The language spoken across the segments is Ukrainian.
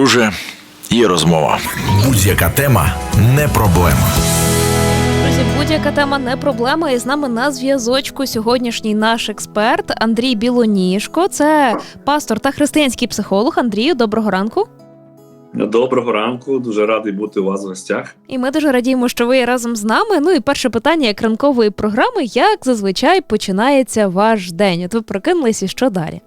друже, є розмова. Будь-яка тема не проблема. Друзі, будь-яка тема не проблема. І з нами на зв'язочку сьогоднішній наш експерт Андрій Білоніжко. Це пастор та християнський психолог. Андрію, доброго ранку. Доброго ранку, дуже радий бути у вас в гостях. І ми дуже радіємо, що ви є разом з нами. Ну і перше питання як ранкової програми: як зазвичай починається ваш день? От ви прокинулись і що далі?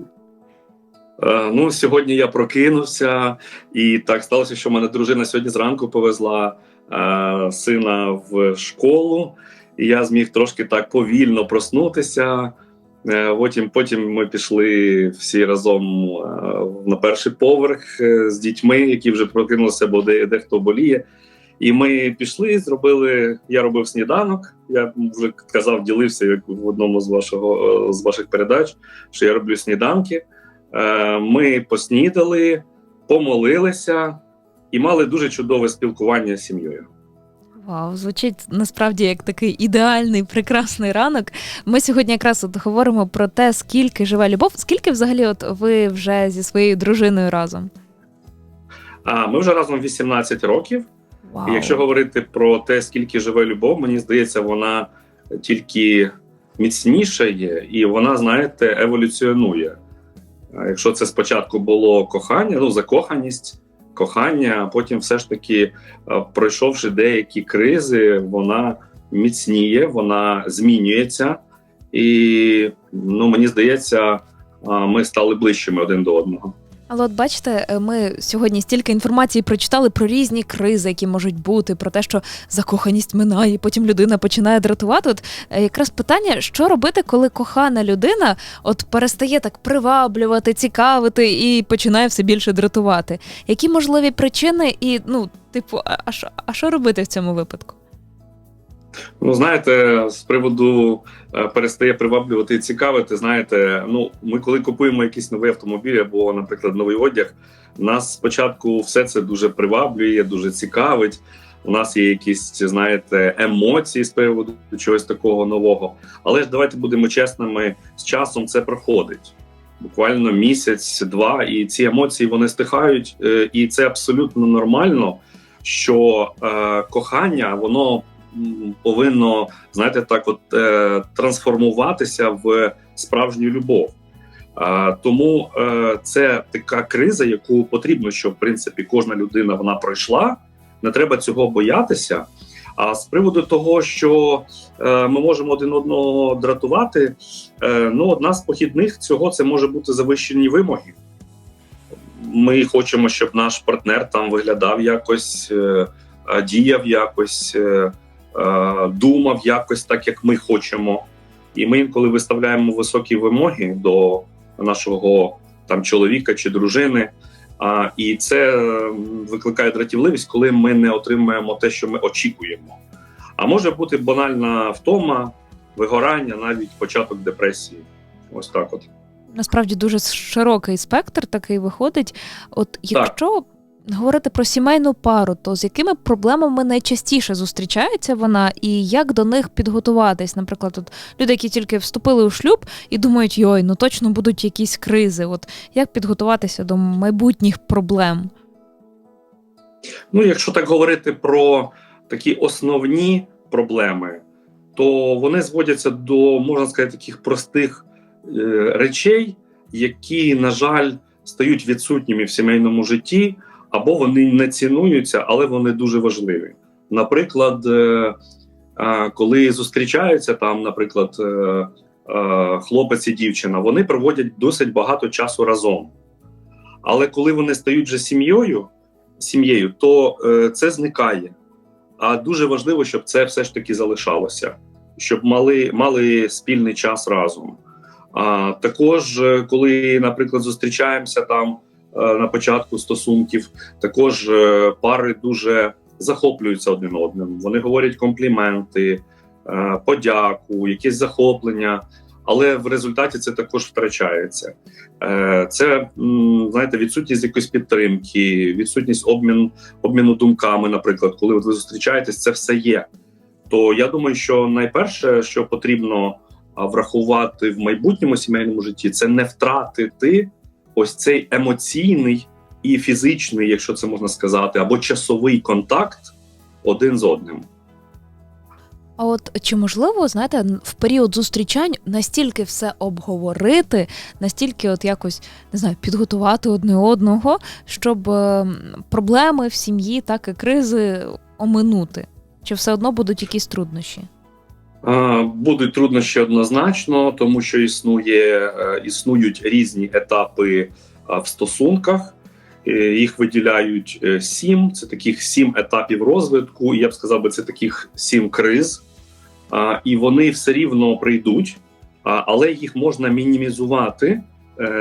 Е, ну, сьогодні я прокинувся, і так сталося, що мене дружина сьогодні зранку повезла е, сина в школу, і я зміг трошки так повільно проснутися. Е, потім, потім ми пішли всі разом е, на перший поверх е, з дітьми, які вже прокинулися, бо де, дехто боліє. І ми пішли, зробили. Я робив сніданок. Я вже казав, ділився як в одному з вашого е, з ваших передач, що я роблю сніданки. Е, Ми поснідали, помолилися і мали дуже чудове спілкування з сім'єю. Вау, звучить насправді як такий ідеальний, прекрасний ранок. Ми сьогодні якраз от говоримо про те, скільки живе любов. Скільки взагалі, от ви вже зі своєю дружиною разом? А ми вже разом 18 років. Вау. І якщо говорити про те, скільки живе любов, мені здається, вона тільки міцнішає, і вона, знаєте, еволюціонує. Якщо це спочатку було кохання, ну закоханість, кохання, а потім все ж таки, пройшовши деякі кризи, вона міцніє, вона змінюється, і ну мені здається, ми стали ближчими один до одного. Але от бачите, е, ми сьогодні стільки інформації прочитали про різні кризи, які можуть бути, про те, що закоханість минає, потім людина починає дратувати. От е, якраз питання, що робити, коли кохана людина от перестає так приваблювати, цікавити і починає все більше дратувати. Які можливі причини, і ну, типу, а що робити в цьому випадку? Ну, знаєте, з приводу е, перестає приваблювати і цікавити. Знаєте, ну ми коли купуємо якийсь новий автомобіль або, наприклад, новий одяг, нас спочатку все це дуже приваблює, дуже цікавить. У нас є якісь, знаєте, емоції з приводу чогось такого нового. Але ж давайте будемо чесними, з часом це проходить. Буквально місяць-два, і ці емоції вони стихають, е, і це абсолютно нормально, що е, кохання воно повинно знаєте, так, от е, трансформуватися в справжню любов. Е, тому е, це така криза, яку потрібно, щоб в принципі кожна людина вона пройшла. Не треба цього боятися. А з приводу того, що е, ми можемо один одного дратувати, е, ну одна з похідних цього це може бути завищені вимоги. Ми хочемо, щоб наш партнер там виглядав якось, е, діяв якось, е, думав якось так, як ми хочемо. І ми інколи виставляємо високі вимоги до нашого там чоловіка чи дружини. А, і це е, викликає дратівливість, коли ми не отримуємо те, що ми очікуємо. А може бути банальна втома, вигорання, навіть початок депресії. Ось так, от. Насправді дуже широкий спектр такий виходить. От якщо говорити про сімейну пару, то з якими проблемами найчастіше зустрічається вона, і як до них підготуватись? Наприклад, от люди, які тільки вступили у шлюб і думають, йой, ну точно будуть якісь кризи. От як підготуватися до майбутніх проблем? Ну, якщо так говорити про такі основні проблеми, то вони зводяться до, можна сказати, таких простих е, речей, які, на жаль, стають відсутніми в сімейному житті, або вони не цінуються, але вони дуже важливі. Наприклад, е, коли зустрічаються там, наприклад, е, е, хлопець і дівчина, вони проводять досить багато часу разом. Але коли вони стають вже сім'єю, сім'єю, то це зникає. А дуже важливо, щоб це все ж таки залишалося, щоб мали, мали спільний час разом. А також, коли, наприклад, зустрічаємося там на початку стосунків, також е, пари дуже захоплюються один одним. Вони говорять компліменти, е, подяку, якісь захоплення. Але в результаті це також втрачається. Е, Це знаєте, відсутність якоїсь підтримки, відсутність обмін, обміну думками. Наприклад, коли ви зустрічаєтесь, це все є. То я думаю, що найперше, що потрібно врахувати в майбутньому сімейному житті, це не втратити ось цей емоційний і фізичний, якщо це можна сказати, або часовий контакт один з одним. А от чи можливо, знаєте, в період зустрічань настільки все обговорити, настільки от якось не знаю, підготувати одне одного, щоб ем, проблеми в сім'ї, так і кризи оминути? Чи все одно будуть якісь труднощі? Е, Будуть труднощі однозначно, тому що існує, е, існують різні етапи е, в стосунках. Їх виділяють сім. Це таких сім етапів розвитку. Я б сказав би, це таких сім криз. І вони все рівно прийдуть, але їх можна мінімізувати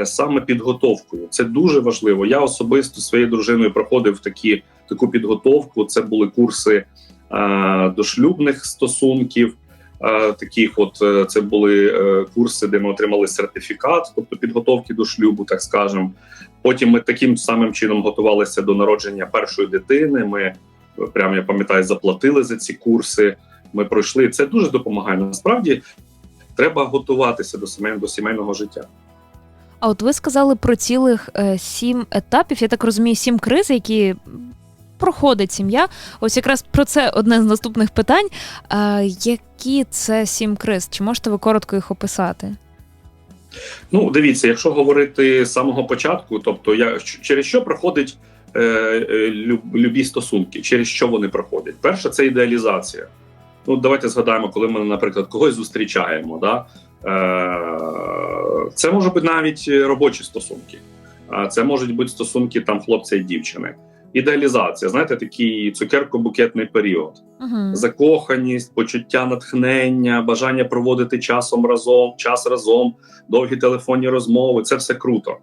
саме підготовкою. Це дуже важливо. Я особисто своєю дружиною проходив такі, таку підготовку. Це були курси дошлюбних стосунків. Е, Таких, от е, це були е, курси, де ми отримали сертифікат, тобто підготовки до шлюбу, так скажемо. Потім ми таким самим чином готувалися до народження першої дитини. Ми прямо я пам'ятаю, заплатили за ці курси. Ми пройшли. Це дуже допомагає. Насправді треба готуватися до сімейного, до сімейного життя. А от ви сказали про цілих сім етапів, я так розумію, сім криз, які проходить сім'я. Ось якраз про це одне з наступних питань. Е, які це сім криз? Чи можете ви коротко їх описати? Ну, дивіться, якщо говорити з самого початку, тобто я через що проходить е, е, любі стосунки, через що вони проходять? Перше, це ідеалізація. Ну, давайте згадаємо, коли ми, наприклад, когось зустрічаємо. Да? Е, це можуть бути навіть робочі стосунки, а це можуть бути стосунки там хлопця і дівчини. Ідеалізація, знаєте, такий цукерко-букетний період Угу. закоханість, почуття натхнення, бажання проводити часом разом, час разом, довгі телефонні розмови це все круто.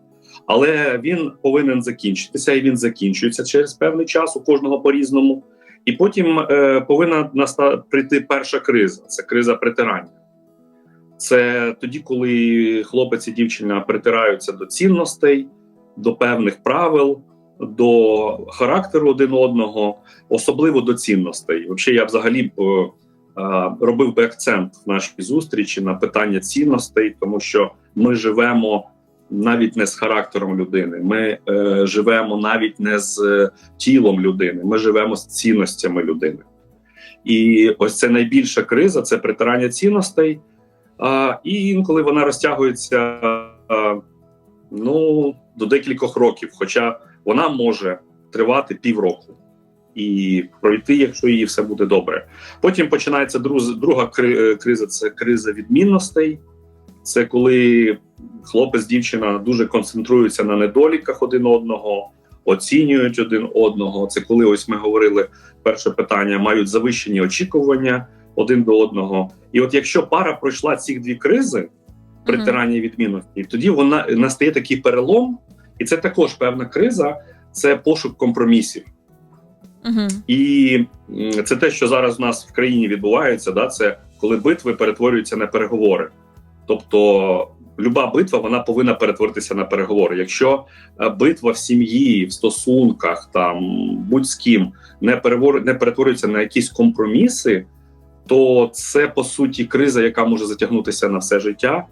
Але він повинен закінчитися, і він закінчується через певний час у кожного по-різному. І потім е, повинна наста прийти перша криза це криза притирання. Це тоді, коли хлопець і дівчина притираються до цінностей, до певних правил, до характеру один одного особливо до цінностей. Взагалі, я взагалі б е, робив би акцент в нашій зустрічі на питання цінностей, тому що ми живемо навіть не з характером людини, ми е, живемо навіть не з е, тілом людини, ми живемо з цінностями людини. І ось це найбільша криза це притирання цінностей. А, і інколи вона розтягується а, ну, до декількох років, хоча вона може тривати півроку і пройти, якщо її все буде добре. Потім починається друга е, криза це криза відмінностей. Це коли хлопець, дівчина дуже концентруються на недоліках один одного, оцінюють один одного. Це коли ось ми говорили перше питання, мають завищені очікування один до одного. І от якщо пара пройшла ці дві кризи, притирання відмінності, тоді вона настає такий перелом, і це також певна криза, це пошук компромісів. Угу. І це те, що зараз у нас в країні відбувається. Да, це коли битви перетворюються на переговори. Тобто, люба битва вона повинна перетворитися на переговори. Якщо е, битва в сім'ї, в стосунках, там будь з ким не перевор... не перетворюється на якісь компроміси, то це по суті криза, яка може затягнутися на все життя,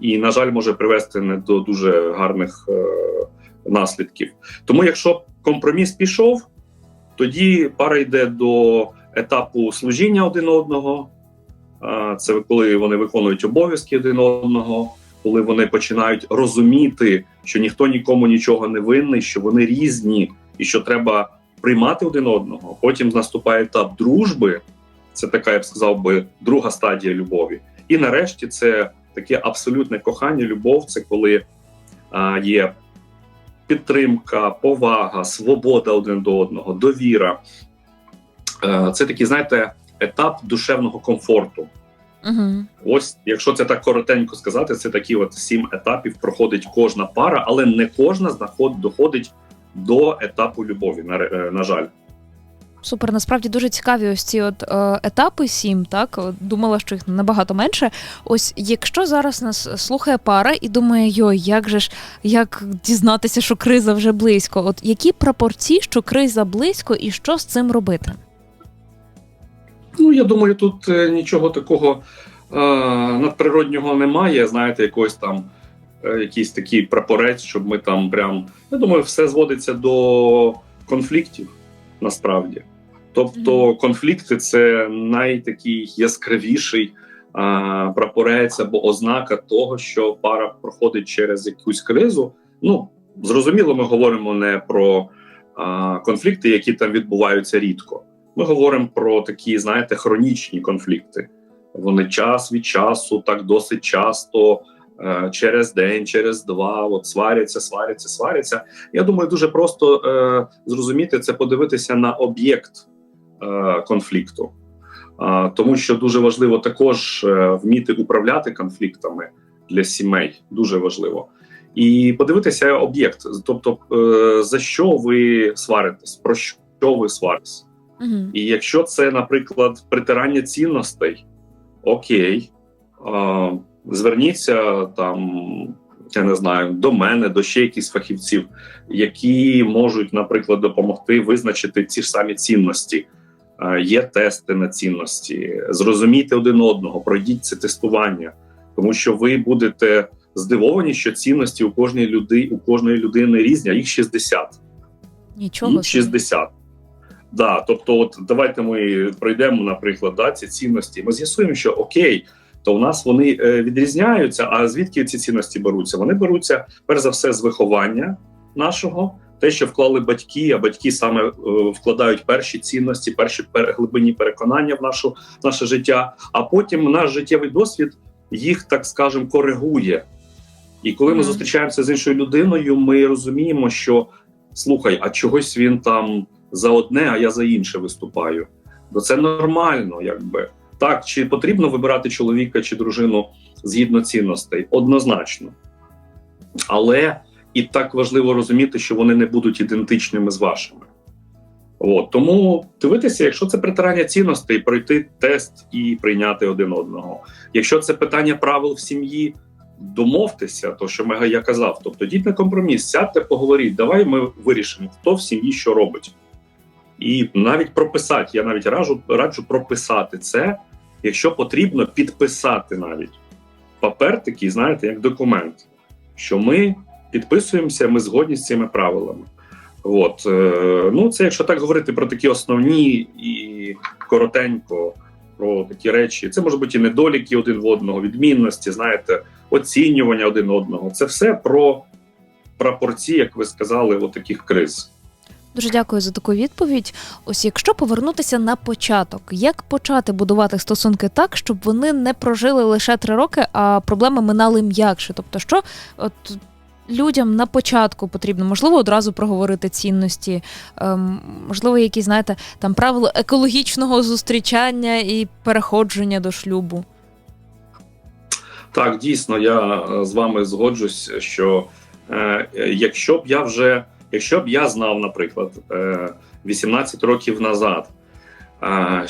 і, на жаль, може привести не до дуже гарних е... наслідків. Тому, якщо компроміс пішов, тоді пара йде до етапу служіння один одного. А, Це коли вони виконують обов'язки один одного, коли вони починають розуміти, що ніхто нікому нічого не винний, що вони різні і що треба приймати один одного. Потім наступає етап дружби. Це така, я б сказав би, друга стадія любові. І нарешті це таке абсолютне кохання, любов. Це коли а, є підтримка, повага, свобода один до одного, довіра. Е, Це такий, знаєте, етап душевного комфорту. Угу. Ось, якщо це так коротенько сказати, це такі от сім етапів проходить кожна пара, але не кожна знаход доходить до етапу любові. На, е, на жаль. Супер, насправді дуже цікаві ось ці от е, етапи сім, так думала, що їх набагато менше. Ось якщо зараз нас слухає пара і думає, йой, як же ж як дізнатися, що криза вже близько? От які прапорці, що криза близько, і що з цим робити? Ну, я думаю, тут е, нічого такого е, надприроднього немає. Знаєте, якогось там е, якийсь такий прапорець, щоб ми там прям. Я думаю, все зводиться до конфліктів насправді. Тобто, конфлікти це найтакий яскравіший а, прапорець або ознака того, що пара проходить через якусь кризу. Ну зрозуміло, ми говоримо не про а, конфлікти, які там відбуваються рідко. Ми говоримо про такі, знаєте, хронічні конфлікти. Вони час від часу, так досить часто, е, через день, через два, от сваряться, сваряться, сваряться. Я думаю, дуже просто е, зрозуміти це, подивитися на об'єкт конфлікту. Тому що дуже важливо також е, вміти управляти конфліктами для сімей. Дуже важливо. І подивитися об'єкт, тобто е, за що ви сваритесь, про що ви сваритесь. Угу. І якщо це, наприклад, притирання цінностей, окей, зверніться там, я не знаю, до мене, до ще якихось фахівців, які можуть, наприклад, допомогти визначити ці ж самі цінності. А, Є тести на цінності, зрозумійте один одного, пройдіть це тестування, тому що ви будете здивовані, що цінності у кожної люди, у кожної людини різні, а їх 60. Нічого. Їх 60. Да, тобто, от давайте ми пройдемо, наприклад, да, ці цінності. Ми з'ясуємо, що окей, то у нас вони е, відрізняються. А звідки ці цінності беруться? Вони беруться перш за все з виховання нашого, те, що вклали батьки, а батьки саме е, вкладають перші цінності, перші пер- глибинні переконання в нашу в наше життя. А потім наш життєвий досвід їх, так скажемо, коригує. І коли ми зустрічаємося з іншою людиною, ми розуміємо, що слухай, а чогось він там за одне, а я за інше виступаю. Бо це нормально, якби так. Чи потрібно вибирати чоловіка чи дружину згідно цінностей? Однозначно. Але і так важливо розуміти, що вони не будуть ідентичними з вашими. От тому дивитися, якщо це притирання цінностей, пройти тест і прийняти один одного. Якщо це питання правил в сім'ї, домовтеся, то що ми- я казав. Тобто, йдіть на компроміс, сядьте, поговоріть. Давай ми вирішимо, хто в сім'ї що робить. І навіть прописати. Я навіть раджу, раджу прописати це, якщо потрібно, підписати навіть папер такий, знаєте, як документ, що ми підписуємося, ми згодні з цими правилами. От е, ну це якщо так говорити про такі основні і коротенько про такі речі. Це може бути і недоліки один в одного, відмінності, знаєте, оцінювання один одного. Це все про прапорці, як ви сказали, от таких криз. Дуже дякую за таку відповідь. Ось якщо повернутися на початок, як почати будувати стосунки так, щоб вони не прожили лише три роки, а проблеми минали м'якше? Тобто, що от людям на початку потрібно, можливо, одразу проговорити цінності, ем, можливо, якісь, знаєте, там правила екологічного зустрічання і переходження до шлюбу. Так, дійсно, я е, з вами згоджусь, що е, якщо б я вже, якщо б я знав, наприклад, е, 18 років назад, е,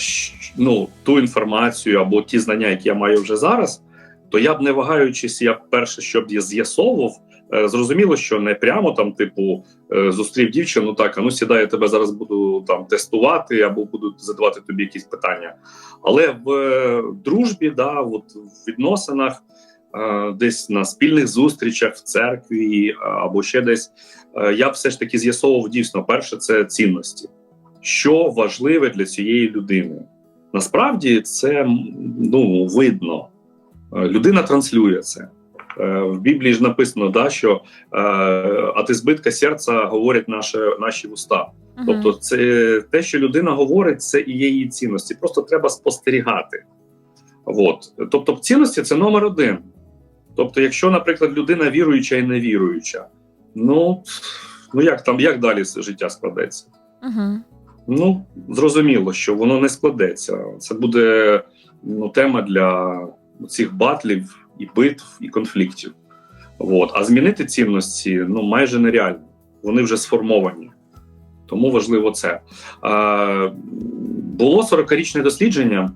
ну, ту інформацію або ті знання, які я маю вже зараз, то я б не вагаючись, я перше, що б я з'ясовував, зрозуміло, що не прямо там, типу, е, зустрів дівчину, так, а ну сідай, я тебе зараз буду там тестувати або буду задавати тобі якісь питання. Але в е, дружбі, да, от в відносинах, е, десь на спільних зустрічах в церкві е, або ще десь, е, я все ж таки з'ясовував дійсно, перше, це цінності, що важливе для цієї людини. Насправді це ну, видно. Е, Людина транслює це. Е, В Біблії ж написано, да, що е, от избитка серця говорять наше, наші вуста. Мгм. Тобто, це те, що людина говорить, це і є її цінності. Просто треба спостерігати. От. Тобто, цінності це номер один. Тобто, якщо, наприклад, людина віруюча і невіруюча, ну, ну як там, як далі життя складеться? Мгм. Ну, зрозуміло, що воно не складеться. Це буде ну, тема для цих батлів і битв, і конфліктів. От. А змінити цінності ну, майже нереально. Вони вже сформовані. Тому важливо це. А, було 40-річне дослідження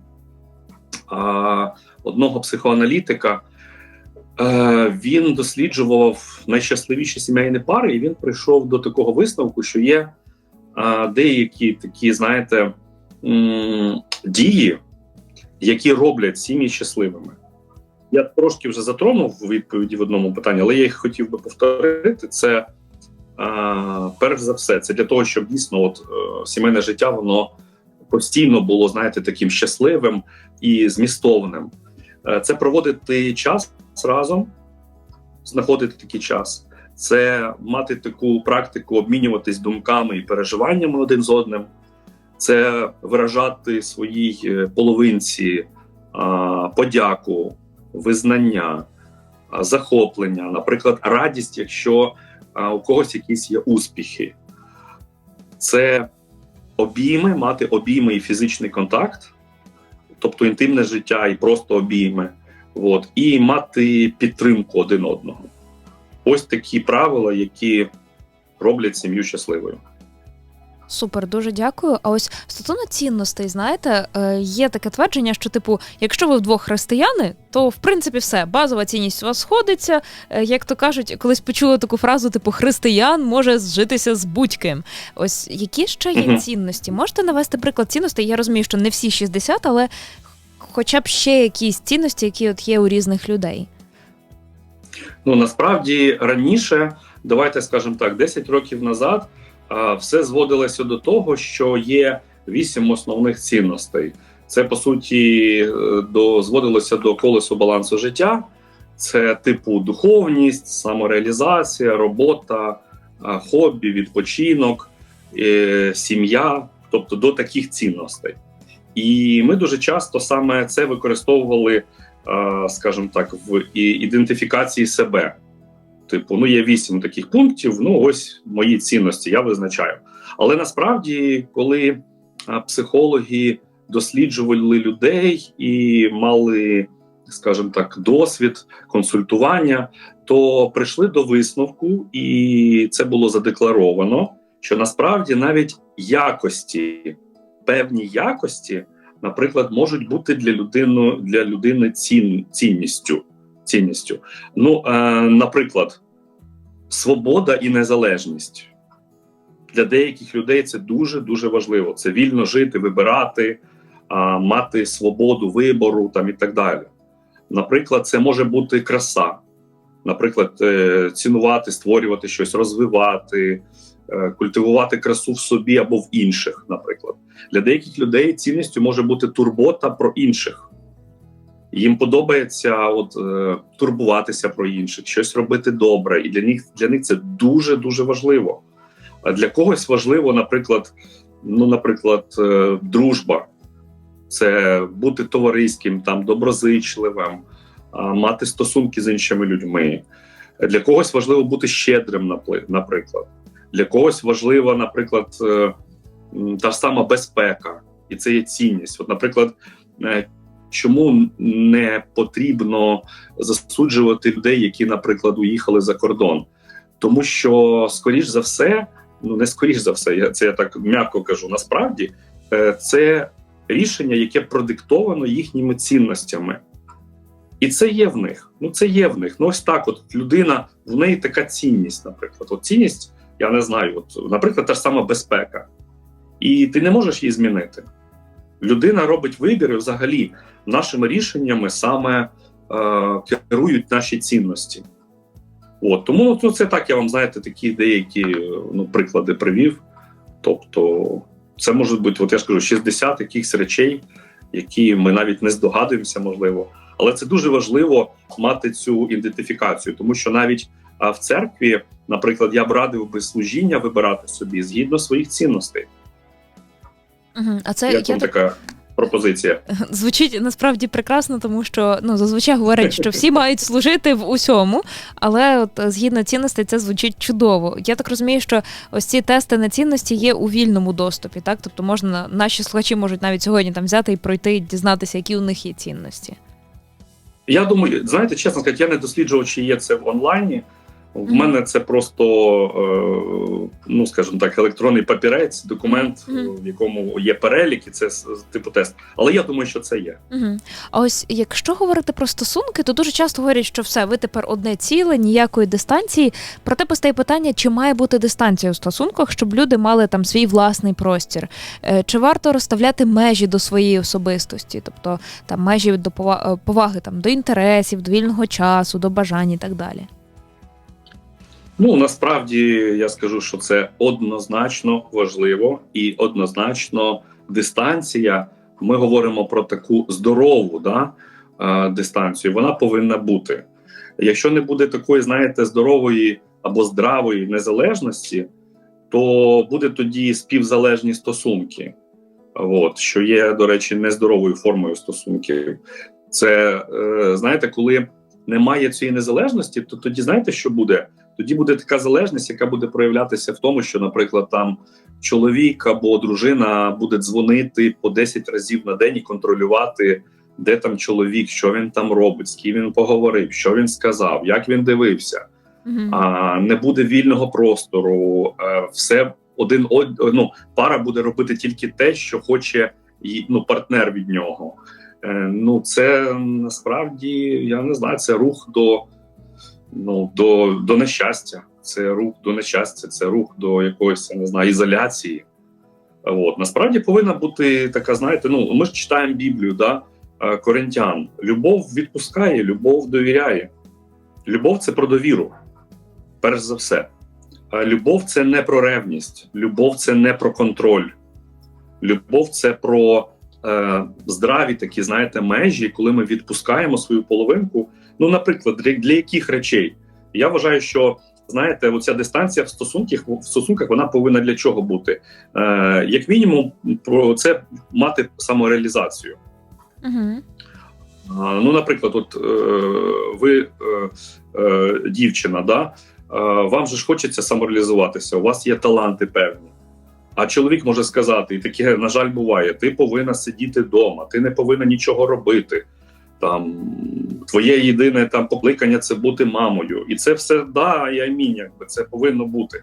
а, одного психоаналітика. Е, він досліджував найщасливіші сімейні пари, і він прийшов до такого висновку, що є а, деякі такі, знаєте, м, дії, які роблять сім'ї щасливими. Я трошки вже затронув відповіді в одному питанні, але я їх хотів би повторити. Це а, перш за все, це для того, щоб дійсно от, е, сімейне життя воно постійно було, знаєте, таким щасливим і змістовним. Е, Це проводити час разом, знаходити такий час. Це мати таку практику обмінюватись думками і переживаннями один з одним, це виражати своїй е, половинці а, подяку, визнання, захоплення, наприклад, радість, якщо у когось якісь є успіхи. Це обійми, мати обійми і фізичний контакт, тобто інтимне життя і просто обійми, от, і мати підтримку один одного. Ось такі правила, які роблять сім'ю щасливою. Супер, дуже дякую. А ось стосовно цінностей, знаєте, е, є таке твердження, що, типу, якщо ви вдвох християни, то в принципі все, базова цінність у вас сходиться. Е, Як то кажуть, колись почула таку фразу, типу, християн може зжитися з будь-ким. Ось які ще є цінності? Можете навести приклад цінностей? Я розумію, що не всі 60, але хоча б ще якісь цінності, які от є у різних людей. Ну насправді раніше, давайте скажемо так, 10 років назад все зводилося до того, що є вісім основних цінностей. Це по суті е, до зводилося до колесу балансу життя. Це типу духовність, самореалізація, робота, хобі, відпочинок, е, сім'я, тобто до таких цінностей. І ми дуже часто саме це використовували скажімо так, в ідентифікації себе. Типу, ну є вісім таких пунктів. Ну, ось мої цінності, я визначаю. Але насправді, коли психологи досліджували людей і мали, скажімо так, досвід консультування, то прийшли до висновку, і це було задекларовано, що насправді навіть якості, певні якості наприклад, можуть бути для людини для людини цін, цінністю. Цінністю. Ну, е, наприклад, свобода і незалежність для деяких людей це дуже дуже важливо. Це вільно жити, вибирати, мати свободу вибору там і так далі. Наприклад, це може бути краса, наприклад, е, цінувати, створювати щось, розвивати, е, культивувати красу в собі або в інших, наприклад. Для деяких людей цінністю може бути турбота про інших. Їм подобається от, е, турбуватися про інших, щось робити добре, і для них для них це дуже дуже важливо. А для когось важливо, наприклад, ну, наприклад, е, дружба, це бути товариським, там доброзичливим, а, мати стосунки з іншими людьми. Для когось важливо бути щедрим, наприклад. Для когось важливо, наприклад, е, та сама безпека, і це є цінність. От, наприклад, е, чому не потрібно засуджувати людей, які, наприклад, уїхали за кордон? Тому що, скоріш за все, ну не скоріш за все, я це я так м'яко кажу. Насправді е, це рішення, яке продиктовано їхніми цінностями. І це є в них. Ну це є в них. Ну ось так. От людина в неї така цінність, наприклад. От цінність, я не знаю, от, наприклад, та ж сама безпека. І ти не можеш її змінити. Людина робить вибір, і взагалі нашими рішеннями саме е, керують наші цінності. От тому ну, це так, я вам знаєте, такі деякі ну, приклади привів. Тобто, це може бути, от я ж кажу, 60 якихось речей, які ми навіть не здогадуємося, можливо. Але це дуже важливо мати цю ідентифікацію, тому що навіть а, в церкві, наприклад, я б радив би служіння вибирати собі згідно своїх цінностей. Угу. А це Як я вам так така пропозиція? звучить насправді прекрасно, тому що ну зазвичай говорять, що всі мають служити в усьому, але от е, згідно цінностей це звучить чудово. Я так розумію, що ось ці тести на цінності є у вільному доступі, так тобто можна наші слухачі можуть навіть сьогодні там взяти і пройти і дізнатися, які у них є цінності. Я думаю, знаєте, чесно сказати, я не досліджував, чи є це в онлайні. В мене це просто, е, ну скажімо так, електронний папірець, документ, в якому є перелік, і це типу тест. Але я думаю, що це є. А ось якщо говорити про стосунки, то дуже часто говорять, що все, ви тепер одне ціле, ніякої дистанції. Проте постає питання, чи має бути дистанція у стосунках, щоб люди мали там свій власний простір. Е, Чи варто розставляти межі до своєї особистості, тобто там межі до е, поваги там до інтересів, до вільного часу, до бажань і так далі. Ну насправді я скажу, що це однозначно важливо і однозначно дистанція. Ми говоримо про таку здорову да, е, дистанцію. Вона повинна бути. Якщо не буде такої, знаєте, здорової або здравої незалежності, то буде тоді співзалежні стосунки. От, що є, до речі, нездоровою формою стосунків. Це е, знаєте, коли немає цієї незалежності, то тоді знаєте, що буде? Тоді буде така залежність, яка буде проявлятися в тому, що, наприклад, там чоловік або дружина буде дзвонити по 10 разів на день і контролювати, де там чоловік, що він там робить, з ким він поговорив, що він сказав, як він дивився. Угу. А не буде вільного простору. Все один од- ну, пара буде робити тільки те, що хоче ну, партнер від нього. Е, Ну, це насправді я не знаю, це рух до, ну, до, до нещастя. Це рух до нещастя, це рух до якоїсь не знаю, ізоляції. От насправді повинна бути така, знаєте, ну ми ж читаємо Біблію, да? е, Коринтян. Любов відпускає, любов довіряє. Любов це про довіру, перш за все. Е, Любов це не про ревність, любов це не про контроль. Любов це про е, здраві такі, знаєте, межі, коли ми відпускаємо свою половинку. Ну, наприклад, для, для яких речей? Я вважаю, що знаєте, оця дистанція в стосунках в стосунках вона повинна для чого бути? Е, як мінімум, про це мати самореалізацію. Угу. Ну, наприклад, от е, ви е, е, дівчина, да? е, вам же ж хочеться самореалізуватися, у вас є таланти певні. А чоловік може сказати, і таке, на жаль, буває: ти повинна сидіти вдома, ти не повинна нічого робити. Там твоє єдине там покликання це бути мамою. І це все да, я амінь, якби це повинно бути.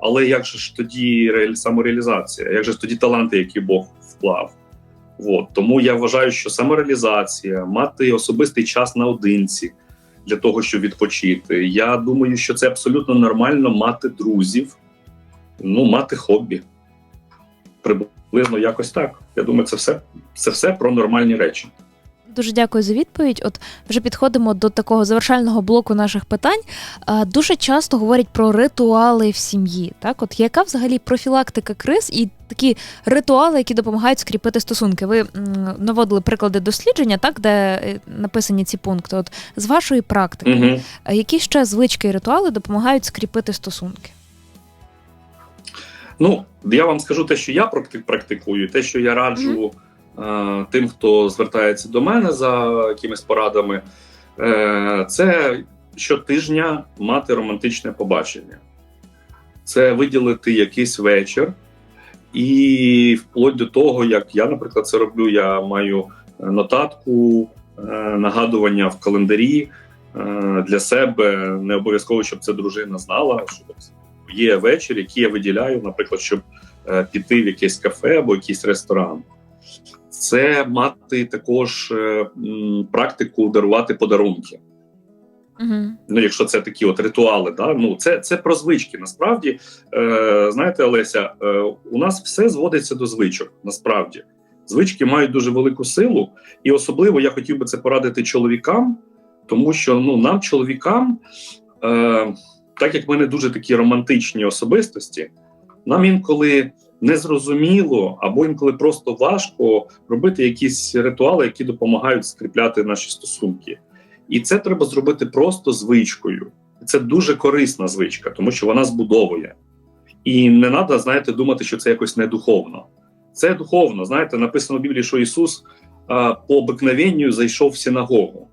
Але як же ж тоді самореалізація? Як же ж тоді таланти, які Бог вклав? От. Тому я вважаю, що самореалізація, мати особистий час наодинці для того, щоб відпочити. Я думаю, що це абсолютно нормально мати друзів, ну, мати хобі. Приблизно якось так. Я думаю, це все, це все про нормальні речі. Дуже дякую за відповідь. От вже підходимо до такого завершального блоку наших питань. Дуже часто говорять про ритуали в сім'ї. Так, от яка взагалі профілактика криз і такі ритуали, які допомагають скріпити стосунки? Ви наводили приклади дослідження, так де е, написані ці пункти. От з вашої практики, Угу. які ще звички і ритуали допомагають скріпити стосунки? Ну, я вам скажу те, що я практи- практикую, те, що я раджу е, тим, хто звертається до мене за якимись порадами, е, це щотижня мати романтичне побачення. Це виділити якийсь вечір, і вплоть до того, як я, наприклад, це роблю, я маю е, нотатку, е, нагадування в календарі е, для себе. Не обов'язково, щоб це дружина знала, що є вечір, який я виділяю, наприклад, щоб е, піти в якесь кафе або якийсь ресторан. Це мати також е, практику дарувати подарунки. Угу. Ну, якщо це такі от ритуали, да? ну це, це про звички. Насправді, е, знаєте, Олеся, е, у нас все зводиться до звичок. Насправді, звички мають дуже велику силу, і особливо я хотів би це порадити чоловікам, тому що ну нам, чоловікам, е, так як ми не дуже такі романтичні особистості, нам інколи незрозуміло або інколи просто важко робити якісь ритуали, які допомагають скріпляти наші стосунки. І це треба зробити просто звичкою. Це дуже корисна звичка, тому що вона збудовує. І не треба, знаєте, думати, що це якось не духовно. Це духовно. Знаєте, написано в Біблії, що Ісус а, по обикновенню зайшов в синагогу.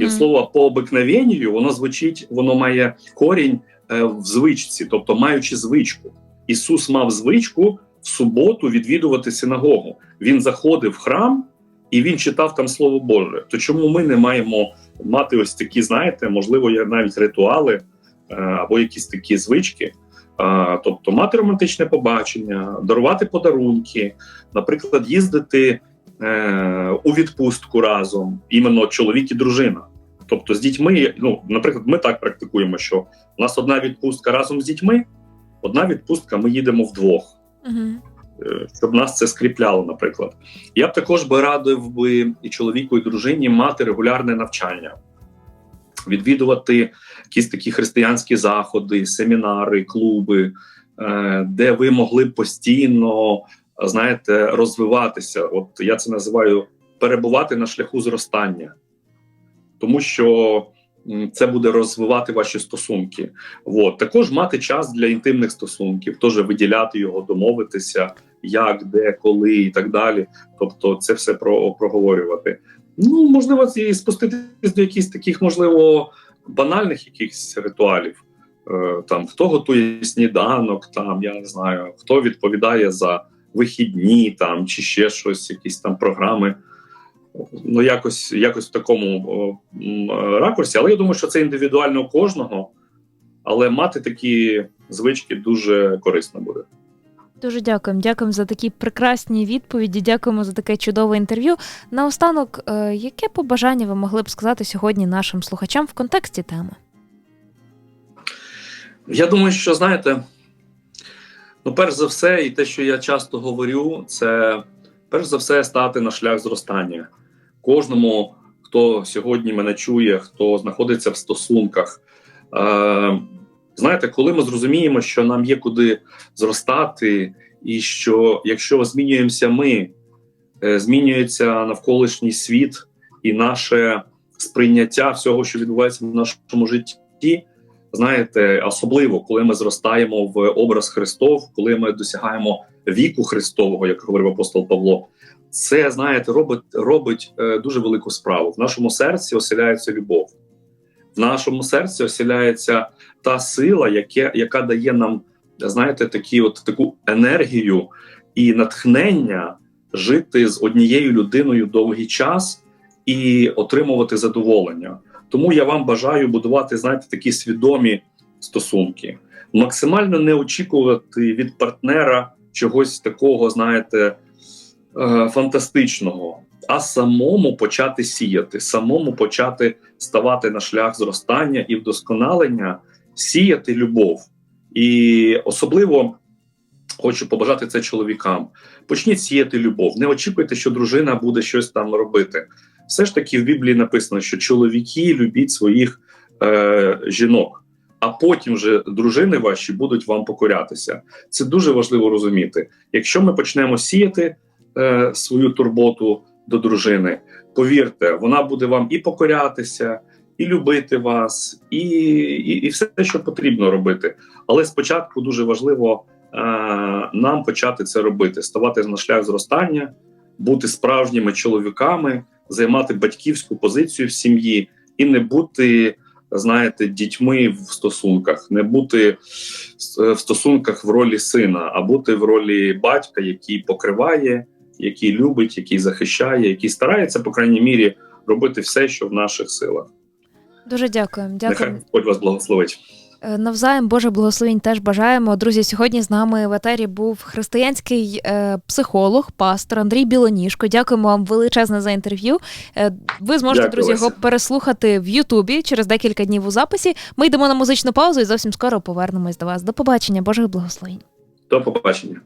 І слово по обикновенню воно звучить, воно має корінь е, в звичці, тобто маючи звичку. Ісус мав звичку в суботу відвідувати синагогу. Він заходив в храм і він читав там Слово Боже. То чому ми не маємо мати ось такі, знаєте, можливо, навіть ритуали е, або якісь такі звички. Тобто мати романтичне побачення, дарувати подарунки, наприклад, їздити е, у відпустку разом, іменно чоловік і дружина. Тобто з дітьми, ну, наприклад, ми так практикуємо, що у нас одна відпустка разом з дітьми, одна відпустка ми їдемо вдвох Угу. щоб нас це скріпляло, наприклад. Я б також би радив би і чоловіку, і дружині мати регулярне навчання, відвідувати якісь такі християнські заходи, семінари, клуби, е, де ви могли постійно, знаєте, розвиватися. От я це називаю перебувати на шляху зростання, тому що. Це буде розвивати ваші стосунки. От. Також мати час для інтимних стосунків, теж виділяти його, домовитися, як, де, коли і так далі. Тобто, це все про проговорювати. Ну, можливо, і спуститись до якихось таких, можливо, банальних якихось ритуалів. Е, там хто готує сніданок, там я не знаю, хто відповідає за вихідні, там чи ще щось, якісь там програми. Ну, якось, якось в такому ракурсі. Але я думаю, що це індивідуально у кожного. Але мати такі звички дуже корисно буде. Дуже дякуємо. Дякуємо за такі прекрасні відповіді. Дякуємо за таке чудове інтерв'ю. Наостанок, е, яке побажання ви могли б сказати сьогодні нашим слухачам в контексті теми? Я думаю, що знаєте, ну, перш за все, і те, що я часто говорю, це перш за все стати на шлях зростання. Кожному, хто сьогодні мене чує, хто знаходиться в стосунках. Е, знаєте, коли ми зрозуміємо, що нам є куди зростати, і що якщо змінюємося ми, е, змінюється навколишній світ і наше сприйняття всього, що відбувається в нашому житті. Знаєте, особливо коли ми зростаємо в образ Христов, коли ми досягаємо віку Христового, як говорив апостол Павло, це знаєте, робить робить е, дуже велику справу. В нашому серці оселяється любов, в нашому серці оселяється та сила, яке, яка дає нам, знаєте, такі от таку енергію і натхнення жити з однією людиною довгий час і отримувати задоволення. Тому я вам бажаю будувати, знаєте, такі свідомі стосунки, максимально не очікувати від партнера чогось такого, знаєте, е, фантастичного, а самому почати сіяти, самому почати ставати на шлях зростання і вдосконалення, сіяти любов. І особливо хочу побажати це чоловікам. Почніть сіяти любов. Не очікуйте, що дружина буде щось там робити. Все ж таки в Біблії написано, що чоловіки любіть своїх е, жінок, а потім вже дружини ваші будуть вам покорятися. Це дуже важливо розуміти. Якщо ми почнемо сіяти е, свою турботу до дружини, повірте, вона буде вам і покорятися, і любити вас, і, і, і все, що потрібно робити. Але спочатку дуже важливо е, нам почати це робити, ставати на шлях зростання, бути справжніми чоловіками займати батьківську позицію в сім'ї і не бути, знаєте, дітьми в стосунках, не бути в стосунках в ролі сина, а бути в ролі батька, який покриває, який любить, який захищає, який старається, по крайній мірі, робити все, що в наших силах. Дуже дякуємо. Нехай Дякуємо. Господь вас благословить. Е, Навзаєм Боже благословень теж бажаємо. Друзі, сьогодні з нами в етері був християнський е, психолог, пастор Андрій Білоніжко. Дякуємо вам величезне за інтерв'ю. Е, ви зможете, Дякую, друзі, його переслухати в Ютубі через декілька днів у записі. Ми йдемо на музичну паузу і зовсім скоро повернемось до вас. До побачення, Божих благословень. До побачення.